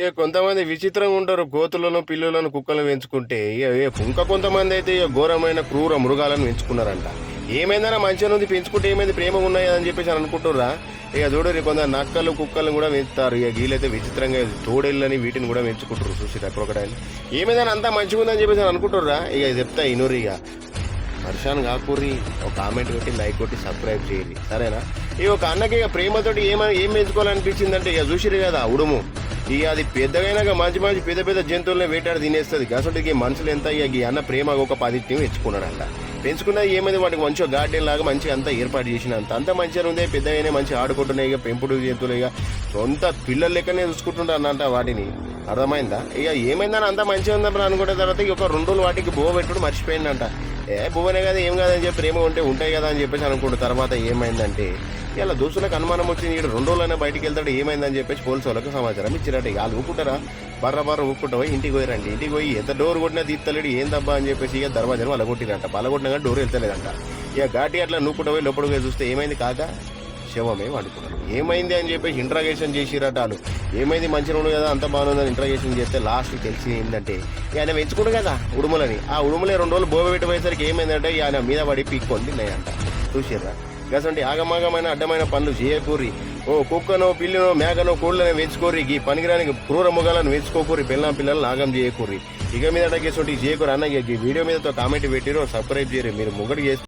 ఇక కొంతమంది విచిత్రంగా ఉంటారు. కోతులను పిల్లులను కుక్కలను పెంచుకుంటే ఇక ఇక ఇంకా కొంతమంది అయితే ఇక ఘోరమైన క్రూర మృగాలను పెంచుకున్నారంట. ఏమైందన్నా మంచిగా ఉంది పెంచుకుంటే ఏమైంది ప్రేమ ఉన్నాయి అని చెప్పేసి అని అనుకుంటుర్రా? ఇక చూడరు కొంత నక్కలు కుక్కలను కూడా పెంచుతారు. ఇక వీళ్ళైతే విచిత్రంగా తోడేళ్ళని వీటిని కూడా పెంచుకుంటారు చూసి క్రొకడైల్. ఏమైందని అంతా మంచిగా ఉందని చెప్పేసి అని అనుకుంటుర్రా? ఇక చెప్తా ఇనురు ఇక. వర్షాన్ని కాకూరి ఒక కామెంట్ పెట్టి లైక్ కొట్టి సబ్స్క్రైబ్ చేయండి. సరేనా? ఇక ఒక అన్నకి ఇక ప్రేమతోటి ఏమైనా ఏం పెంచుకోవాలనిపించిందంటే ఇక చూసిరు కదా ఉడుము. ఇక అది పెద్దగైనాక మంచి మంచి పెద్ద పెద్ద జంతువులనే వేటాడి తినేస్తుంది. అసలు మనుషులు ఎంత ఇక ఈ అన్న ప్రేమ ఒక పదిట్ని పెంచుకున్నాడంట పెంచుకున్నది ఏమైంది? వాటికి మంచిగా గార్డెన్ లాగా మంచిగా అంతా ఏర్పాటు చేసిన అంత మంచిగా ఉంది పెద్దగానే మంచిగా ఆడుకుంటున్నాయి ఇక పెంపుడు జంతువులు ఇక. సొంత పిల్లలు లెక్కనే చూసుకుంటుంటారంట వాటిని. అర్థమైందా? ఇక ఏమైందని అంత మంచిగా ఉందని అనుకున్న తర్వాత ఇక ఒక రెండు రోజులు వాటికి బువ్వ పెట్టుడు మర్చిపోయిందంట. ఏ బువ్వనే కదా ఏం కాదని చెప్పి ప్రేమ ఉంటే ఉంటాయి కదా అని చెప్పేసి అనుకుంటు తర్వాత ఏమైందంటే ఇలా దోస్తులకు అనుమానం వచ్చింది ఈడు రెండు రోజులైనా బయటికి వెళ్తాడు ఏమైందని చెప్పేసి పోలీసు వాళ్ళకి సమాచారం ఇచ్చిరట. వాళ్ళు ఊపుకుంటారా బర్ర బర్ర ఊపుకుంటా పోయి ఇంటికి పోయారండి. ఇంటికి పోయి ఎంత డోర్ కొట్టినా తీస్తలేడు ఏం దబ్బా అని చెప్పేసి ఇక దర్వాజను వాళ్ళ కొట్టిరంట. వాళ్ళ కొట్టినా కానీ డోర్ వెళ్తలేదంట. ఇక ఘాటి అట్లా నూపుకుంటా పోయి లోపలికి పోయి చూస్తే ఏమైంది కాక? శవమే వండుకున్నాడు. ఏమైంది అని చెప్పేసి ఇంట్రాగేషన్ చేసిరట వాళ్ళు. ఏమైంది? మంచిగా ఉండు కదా అంత బాగుందని ఇంట్రాగేషన్ చేస్తే లాస్ట్ తెలిసి ఏంటంటే ఆయన పెంచుకుండు కదా ఉడుములని. ఆ ఉడుములే రెండు రోజులు బోబ పోయేసరికి ఏమైందంటే ఆయన మీద పడి పీక్కొని తిన్నాయంట. చూసిర్రా. గసంటి ఆగమాగమైన అడ్డమైన పనులు చేయకూరి. ఓ కుక్కనో పిల్లినో మేకనో కోళ్ళనో వేసుకోరి ఈ పనికిరానికి క్రూర ముఖాలను వేసుకోకూరి పిల్లం పిల్లలు ఆగం చేయకూరి. ఇక మీద చేయకూరి అన్న ఈ వీడియో మీద కామెంట్ పెట్టిరో సబ్స్క్రైబ్ చేయరు. మీరు ముగ్గడి చేసి